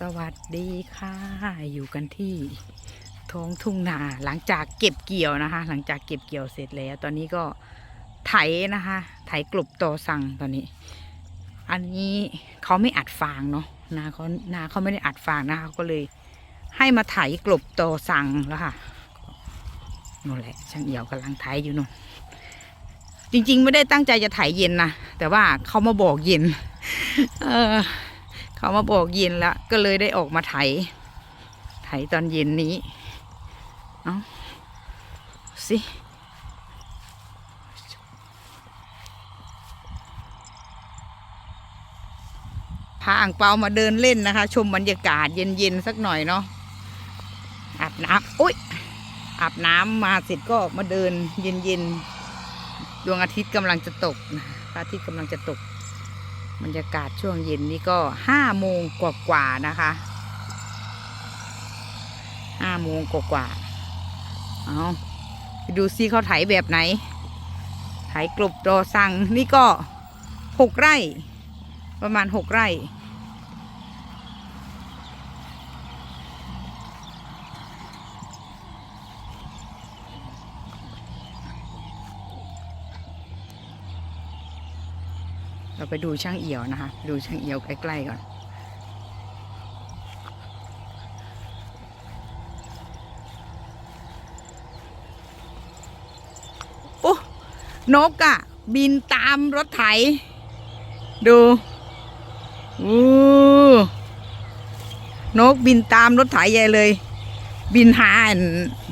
สวัสดีค่ะ อยู่กันที่ท้องทุ่งนาหลังจากเก็บเกี่ยวนะคะ หลังจากเก็บเกี่ยวเสร็จแล้ว ตอนนี้ก็ไถนะคะ ไถกลบต่อสั่งตอนนี้ อันนี้เขาไม่อัดฟางเนาะนาเขานาเขาไม่ได้อัดฟางนะคะเขาก็เลยให้มาไถกลบต่อสั่งแล้วค่ะนั่นแหละช่างเอี่ยวกำลังไถอยู่นู่นจริง ๆ ไม่ได้ตั้งใจจะไถเย็นนะแต่ว่าเขามาบอกเย็น เออ เขามาบอกเย็นแล้วก็เลยได้ออกมาไถ ไถตอนเย็นนี้ เอาสิพาอ่างเปามาเดินเล่นนะคะ ชมบรรยากาศเย็นๆสักหน่อยเนาะอาบน้ำอุ้ยอาบน้ำมาเสร็จก็มาเดินเย็นๆดวงอาทิตย์กำลังจะตกนะพระอาทิตย์กำลังจะตก บรรยากาศช่วงเย็นนี้ก็ห้าโมงกว่าๆนะคะห้าโมงกว่าๆเอาไปดูซิเขาไถแบบไหน ไถกลบดอสั่งนี่ก็หกไร่ ประมาณหกไร่ เราไปดูช่างเอี่ยวนะคะ ดูช่างเอี่ยวใกล้ๆก่อน โอ้นกอะบินตามรถไถ ดูอู้นกบินตามรถไถใหญ่เลย บินหาอัน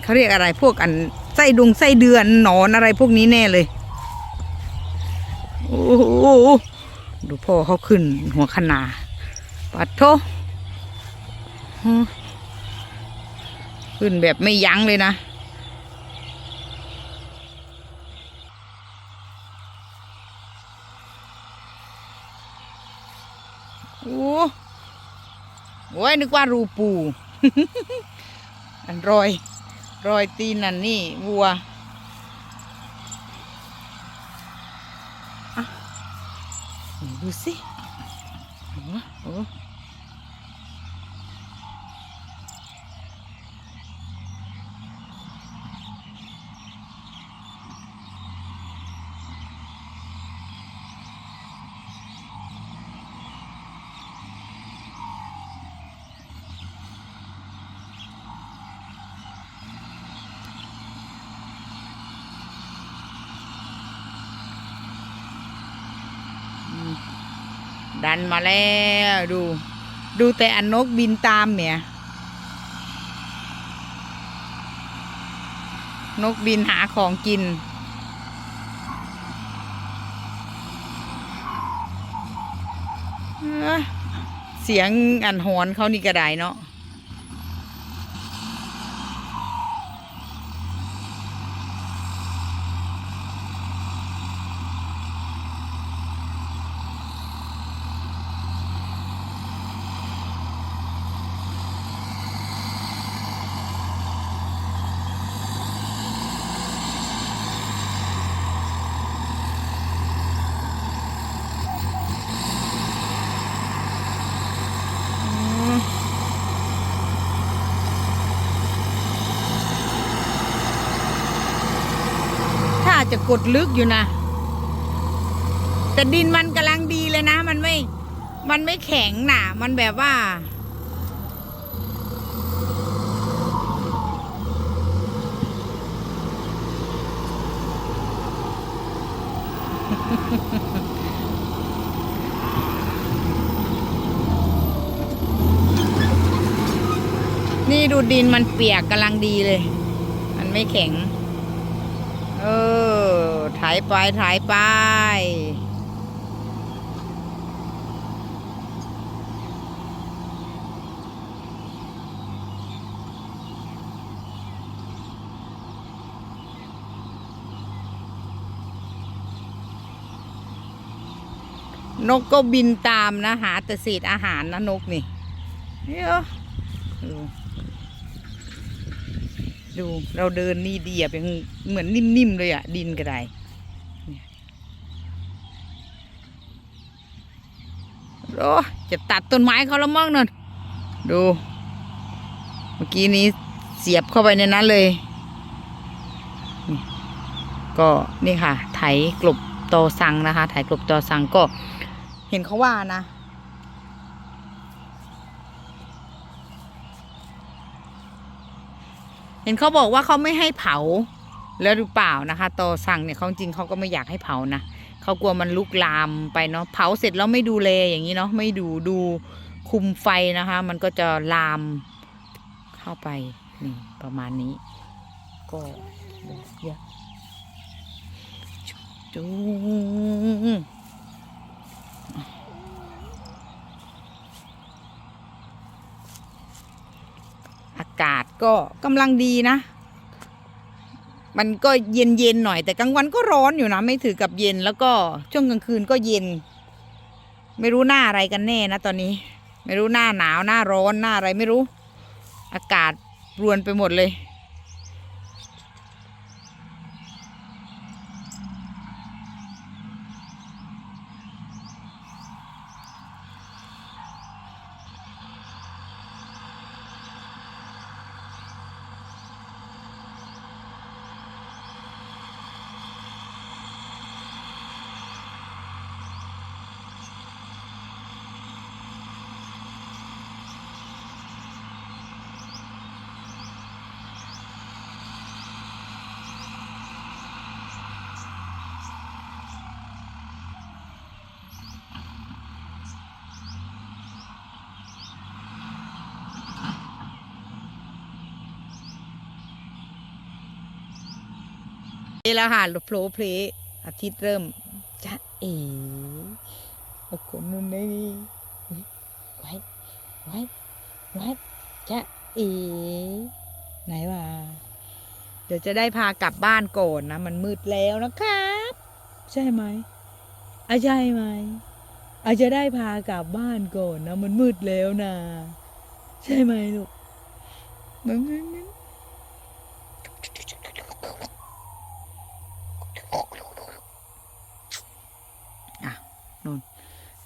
เขาเรียกอะไรพวกอันไส้ดุงไส้เดือนหนอนอะไรพวกนี้แน่เลย โอ้โห ดูพ่อเขาขึ้นหัวขนาปัดโทขึ้นแบบไม่ยั้งเลยนะโอ้โอ้ยนึกว่ารูปู อันรอย รอยตีนนั่นนี่วัว ไหน ดันมาแล้วดู ดูแต่อันนกบินตามเนี่ย นกบินหาของกิน เสียงอันหอนเขานี่กระไดเนาะ จะกดลึกอยู่นะ แต่ดินมันกำลังดีเลยนะ มันไม่ มันไม่แข็งหนามันแบบว่า นี่ดูดินมันเปียกกำลังดีเลย มันไม่แข็ง เออ ถ่ายไปถ่ายไปนกก็บินตามนะ หาแต่เศษอาหารนะนกนี่เยวดูดู เราเดินนี่ดีอะเป็นเหมือนนิ่ม ๆ เลยอะดินก็ไดเนี่ย โอ้จะตัดต้นไม้เขาแล้วมั้งนั่นดู เมื่อกี้นี้เสียบเข้าไปในนั้นเลย ก็นี่ค่ะ ไถกลบตอสังนะคะ ไถกลบตอสังก็เห็นเขาว่านะ เห็นเขาบอกว่าเขาไม่ให้เผาแล้วหรือเปล่านะคะตอสังเนี่ยเขาจริงเขาก็ไม่อยากให้เผานะ เขากลัวมันลุกลามไปเนาะเผาเสร็จแล้วไม่ดูแลอย่างนี้เนาะไม่ดูดูคุมไฟนะคะ มันก็จะลามเข้าไปนี่ประมาณนี้ ก็เยอะจูอากาศก็กำลังดีนะ มันก็เย็นเย็นๆหน่อย แต่กลางวันก็ร้อนอยู่นะ ไม่ถือกับเย็นแล้วก็ช่วงกลางคืนก็เย็น ไม่รู้หน้าอะไรกันแน่นะตอนนี้ ไม่รู้หน้าหนาวหน้าร้อนหน้าอะไรไม่รู้ อากาศรวนไปหมดเลย นี่แล้วค่ะโผล่เพลอาทิตย์เริ่มจะเอ๋เอาคนนู้นได้นี่ไว้ไว้ไว้จะเอ๋ไหนวะเดี๋ยวจะได้พากลับบ้านก่อนนะ มันมืดแล้วนะครับ ใช่ไหมอาใช่ไหมอาจจะได้พากลับบ้านก่อนนะ มันมืดแล้วนะ ใช่ไหมลูกมัน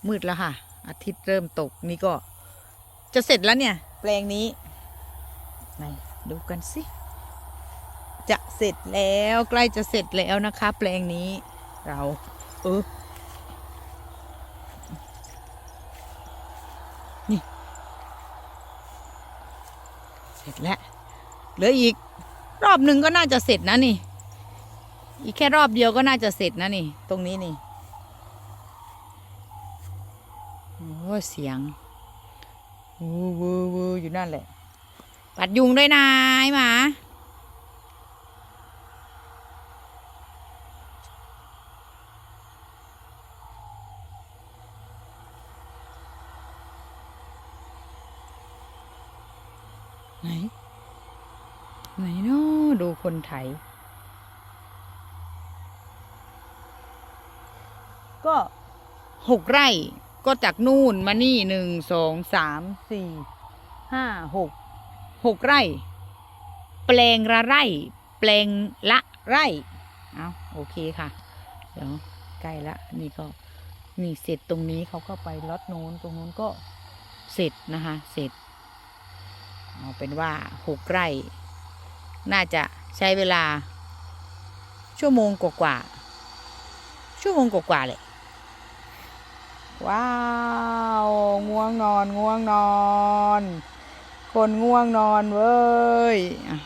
มืดแล้วค่ะ อาทิตย์เริ่มตกนี่ก็ จะเสร็จแล้วเนี่ย แปลงนี้ไหนดูกันสิ จะเสร็จแล้วใกล้จะเสร็จแล้วนะคะ แปลงนี้เรา เออนี่ เสร็จแล้วเหลืออีก รอบหนึ่งก็น่าจะเสร็จนะนี่ อีกแค่รอบเดียวก็น่าจะเสร็จนะนี่ ตรงนี้นี่ โอ้เสียงวูวูวูอยู่นั่นแหละ ปัดยุงด้วยนะไอ้หมาไหน ไหนเนาะดูคนไถ ก็หกไร่ ก็จากนู่นมานี่หนึ่งสองสามสี่ห้าหกหกไร่ แปลงละไร่ แปลงละไร่เอาโอเคค่ะ เดี๋ยวใกล้ละนี่ก็นี่เสร็จตรงนี้เขาก็ไปล็อตโน้นตรงนู้นก็เสร็จนะคะ เสร็จเอาเป็นว่าหกไร่ น่าจะใช้เวลา ชั่วโมงกว่าๆชั่วโมงกว่าๆเลย ว้าว ง่วงนอนง่วงนอน คนง่วงนอนเว้ยอะ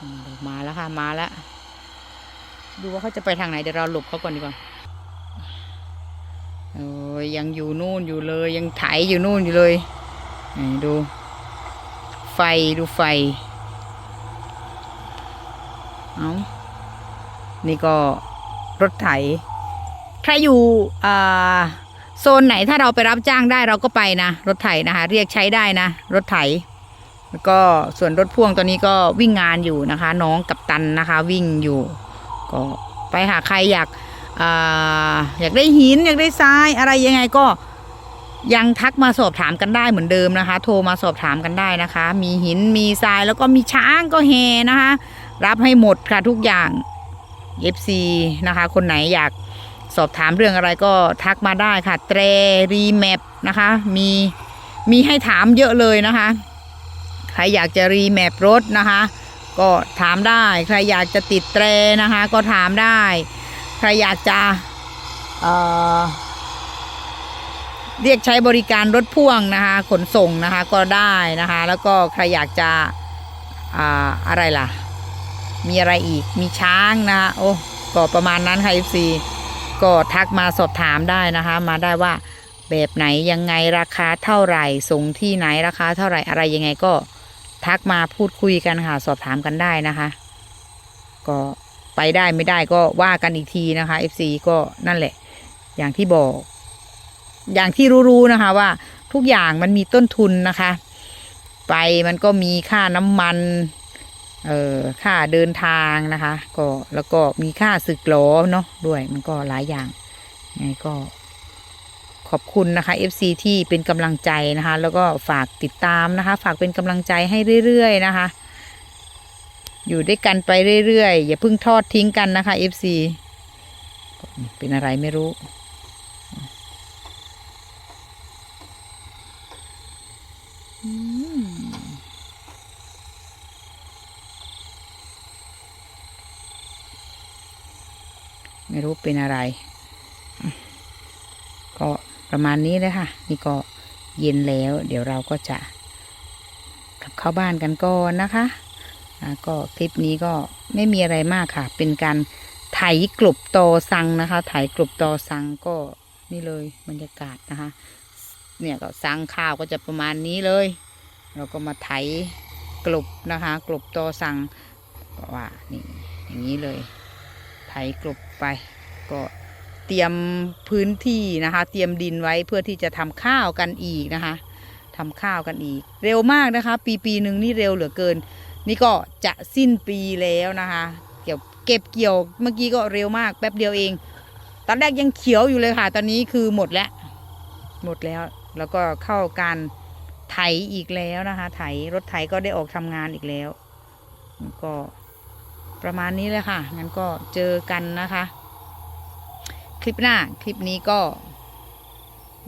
อืมาแล้วค่ะมาแล้ว ดูว่าเขาจะไปทางไหนเดี๋ยวเราหลบเขาก่อนดีกว่าโอ้ยยังอยู่นู่นอยู่เลย ยังไถอยู่นู่นอยู่เลยดู ไฟดูไฟเอานี่ก็รถไถ ถ้าอยู่โซนไหนถ้าเราไปรับจ้างได้เราก็ไปนะรถไถนะคะ เรียกใช้ได้นะ รถไถแล้วก็ส่วนรถพ่วงตัวนี้ก็วิ่งงานอยู่นะคะ น้องกับตันนะคะ วิ่งอยู่ก็ไปหาใครอยากออยากได้หินอยากได้ทรายอะไรยังไงก็ยังทักมาสอบถามกันได้เหมือนเดิมนะคะ โทรมาสอบถามกันได้นะคะ มีหินมีทรายแล้วก็มีช้างก็แฮนะคะ รับให้หมดค่ะทุกอย่าง FC นะคะ คนไหนอยาก สอบถามเรื่องอะไรก็ทักมาได้ค่ะ แตรรีแมปนะคะ มีมีให้ถามเยอะเลยนะคะ ใครอยากจะรีแมปรถนะคะ ก็ถามได้ ใครอยากจะติดแตรนะคะ ก็ถามได้ ใครอยากจะเเรียกใช้บริการรถพ่วงนะคะ ขนส่งนะคะก็ได้นะคะ แล้วก็ใครอยากจะอ่าอะไรล่ะ มีอะไรอีกมีช้างนะคะโอ้ก็ประมาณนั้นค่ะ FC ก็ทักมาสอบถามได้นะคะ มาได้ว่าแบบไหนยังไงราคาเท่าไหร่ส่งที่ไหนราคาเท่าไหร่อะไรยังไงก็ทักมาพูดคุยกันค่ะ สอบถามกันได้นะคะ ก็ไปได้ไม่ได้ก็ว่ากันอีกทีนะคะ FC ก็นั่นแหละ อย่างที่บอก อย่างที่รู้ๆนะคะว่าทุกอย่างมันมีต้นทุนนะคะ ไปมันก็มีค่าน้ำมัน เอ่อค่าเดินทางนะคะ ก็แล้วก็มีค่าสึกหลอเนาะด้วยมันก็หลายอย่างไงก็ขอบคุณนะคะ FC ที่เป็นกำลังใจนะคะ แล้วก็ฝากติดตามนะคะ ฝากเป็นกำลังใจให้เรื่อยๆนะคะ อยู่ด้วยกันไปเรื่อยๆ อย่าเพิ่งทอดทิ้งกันนะคะ FC เป็นอะไรไม่รู้ อืม ไม่รู้ เป็นอะไร ก็ประมาณนี้เลยค่ะ นี่ก็เย็นแล้ว เดี๋ยวเราก็จะกลับเข้าบ้านกันก่อนนะคะก็คลิปนี้ก็ไม่มีอะไรมากค่ะ เป็นการไถกลบตอสังนะคะ ไถกลบตอสังก็นี่เลยบรรยากาศนะคะ เนี่ยก็สังข้าวก็จะประมาณนี้เลย เราก็มาไถกลบนะคะ กลบตอสังว่านี่อย่างนี้เลย ไถกลบไป ก็เตรียมพื้นที่นะคะ เตรียมดินไว้เพื่อที่จะทำข้าวกันอีกนะคะทำข้าวกันอีก เร็วมากนะคะ ปีปีหนึ่งนี่เร็วเหลือเกิน นี่ก็จะสิ้นปีแล้วนะคะ เกี่ยวเก็บเกี่ยวเมื่อกี้ก็เร็วมากแป๊บเดียวเอง ตอนแรกยังเขียวอยู่เลยค่ะ ตอนนี้คือหมดแล้ว หมดแล้วแล้วก็เข้าการไถอีกแล้วนะคะ ไถรถไถก็ได้ออกทำงานอีกแล้วก็ประมาณนี้เลยค่ะ งั้นก็เจอกันนะคะ คลิปหน้า คลิปนี้ก็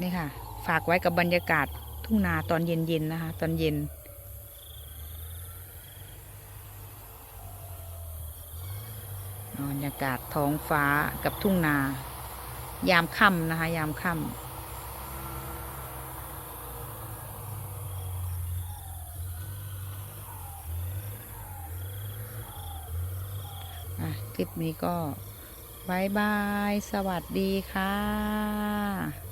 นี่ค่ะ ฝากไว้กับบรรยากาศทุ่งนาตอนเย็นๆนะคะ ตอนเย็น บรรยากาศท้องฟ้ากับทุ่งนา ยามค่ำนะคะ ยามค่ำคลิปนี้ก็ บายบาย สวัสดีค่ะ